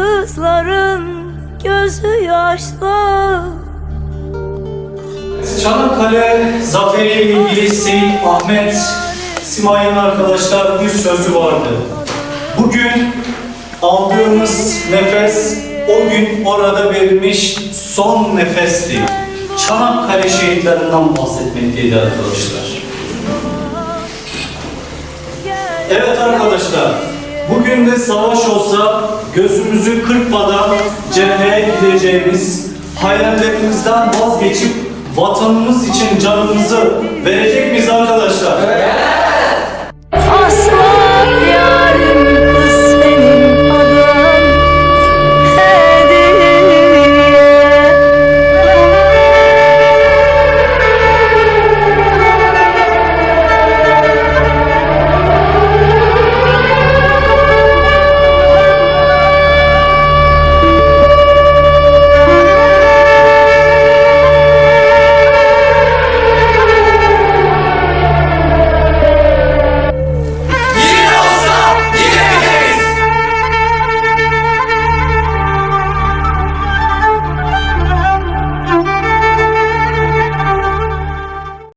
Kızların gözü yaşlı Çanakkale zaferiyle ilgili Seyit Ahmet Simay'ın arkadaşlar bir sözü vardı. Bugün aldığımız nefes o gün orada verilmiş son nefesti. Çanakkale şehitlerinden bahsetmekteydi arkadaşlar. Evet arkadaşlar, bugün de savaş olsa gözümüzü kırpmadan cepheye gideceğimiz, hayallerimizden vazgeçip vatanımız için canımızı verecek miyiz arkadaşlar?